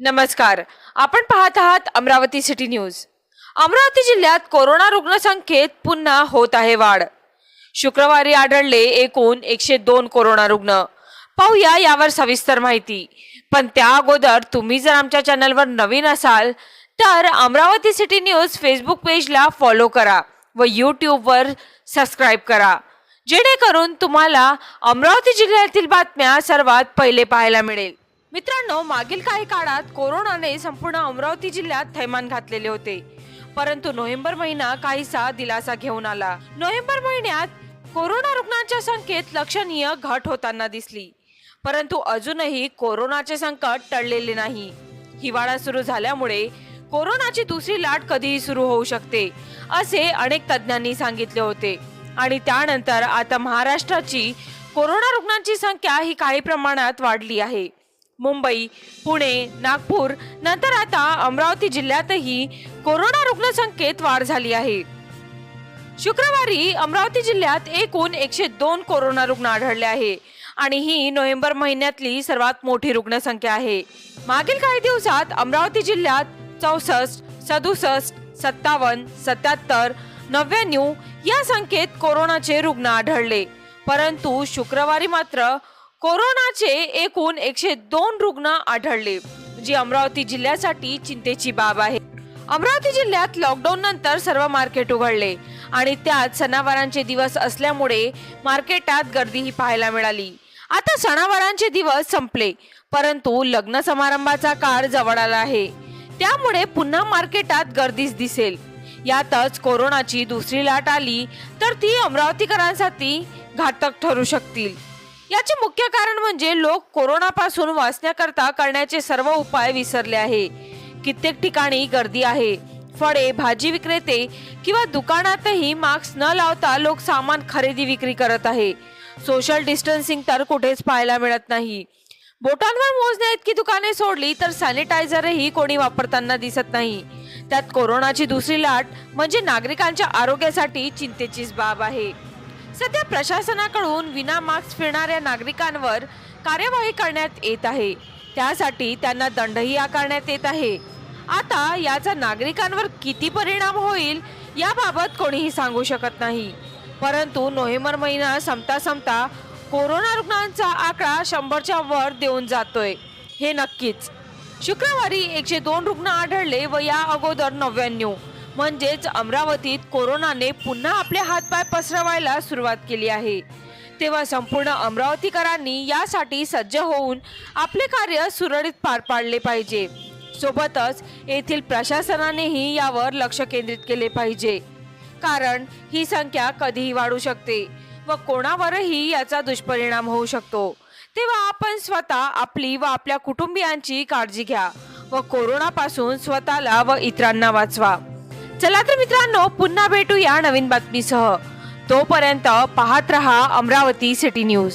नमस्कार. आपण पाहत आहात अमरावती सिटी न्यूज. अमरावती जिल्ह्यात कोरोना रुग्णसंख्येत पुन्हा होत आहे वाढ. शुक्रवारी आढळले एकूण एकशे दोन कोरोना रुग्ण. पाहूया यावर सविस्तर माहिती. पण त्या अगोदर तुम्ही जर आमच्या चॅनलवर नवीन असाल तर अमरावती सिटी न्यूज फेसबुक पेजला फॉलो करा व यूट्यूबवर सबस्क्राईब करा. जेणेकरून तुम्हाला अमरावती जिल्ह्यातील बातम्या सर्वात पहिले पाहायला मिळेल. मित्रांनो मागील काही काळात कोरोनाने संपूर्ण अमरावती जिल्ह्यात थैमान घातलेले होते. परंतु नोव्हेंबर महिना काहीसा दिलासा घेऊन आला. नोव्हेंबर महिन्यात कोरोना रुग्णांच्या संख्येत लक्षणीय घट होताना दिसली. परंतु अजूनही कोरोनाचे संकट टळलेले नाही. हिवाळा सुरू झाल्यामुळे कोरोनाची दुसरी लाट कधीही सुरू होऊ शकते असे अनेक तज्ज्ञांनी सांगितले होते. आणि त्यानंतर आता महाराष्ट्राची कोरोना रुग्णांची संख्या ही काही प्रमाणात वाढली आहे. मुंबई पुणे नागपूर नंतर आता अमरावती जिल्ह्यातही कोरोना रुग्णसंख्येत वाढ झाली आहे. शुक्रवारी अमरावती जिल्ह्यात एकूण एकशे दोन कोरोना रुग्ण आढळले आहे आणि ही नोव्हेंबर महिन्यातली सर्वात मोठी रुग्णसंख्या आहे. मागील काही दिवसात अमरावती जिल्ह्यात चौसष्ट सदुसष्ट सत्तावन्न सत्याहत्तर नव्याण्णव या संख्येत कोरोनाचे रुग्ण आढळले. परंतु शुक्रवारी मात्र कोरोनाचे एकूण एकशे दोन रुग्ण आढळले जी अमरावती जिल्ह्यासाठी चिंतेची बाब आहे. अमरावती जिल्ह्यात लॉकडाऊन नंतर सर्व मार्केट उघडले आणि त्यात सणावारांचे दिवस असल्यामुळे मार्केटात गर्दीही पाहायला मिळाली. आता सणावारांचे दिवस संपले परंतु लग्न समारंभाचा काळ जवळ आला आहे. त्यामुळे पुन्हा मार्केटात गर्दीच दिसेल. यातच कोरोनाची दुसरी लाट आली तर ती अमरावतीकरांसाठी घातक ठरू शकतील. याचे मुख्य कारण म्हणजे लोक कोरोनापासून वाचण्याकरता करण्याचे सर्व उपाय विसरले आहे. कित्येक ठिकाणी गर्दी आहे. फळे भाजी विक्रेते किंवा दुकानातही मास्क न लावता लोक सामान खरेदी विक्री करत आहे. सोशल डिस्टन्सिंग तर कुठेच पाहायला मिळत नाही. बोटांवर मोजण्या इतकी दुकाने सोडली तर सॅनिटायझरही कोणी वापरताना दिसत नाही. त्यात कोरोनाची दुसरी लाट म्हणजे नागरिकांच्या आरोग्यासाठी चिंतेचीच बाब आहे. सध्या प्रशासनाकडून विना मास्क फिरणाऱ्या नागरिकांवर कार्यवाही करण्यात येत आहे. त्यासाठी त्यांना दंडही आकारण्यात येत आहे. आता याचा नागरिकांवर किती परिणाम होईल याबाबत कोणीही सांगू शकत नाही. परंतु नोव्हेंबर महिना संपता संपता कोरोना रुग्णांचा आकडा शंभरच्या वर देऊन जातोय. हे नक्कीच. शुक्रवारी एकशे दोन रुग्ण आढळले व या अगोदर नव्याण्णव. म्हणजेच अमरावतीत कोरोनाने पुन्हा आपले हातपाय पसरवायला सुरुवात केली आहे. तेव्हा संपूर्ण अमरावतीकरांनी यासाठी सज्ज होऊन आपले कार्य सुरळीत पार पाडले पाहिजे. सोबतच येथील प्रशासनानेही यावर लक्ष केंद्रित केले पाहिजे. कारण ही संख्या कधीही वाढू शकते व कोणावरही याचा दुष्परिणाम होऊ शकतो. तेव्हा आपण स्वतः आपली व आपल्या कुटुंबियांची काळजी घ्या व कोरोनापासून स्वतःला व इतरांना वाचवा. चला तर मित्रांनो पुन्हा भेटूया नवीन बातमीसह. तोपर्यंत पाहत रहा अमरावती सिटी न्यूज.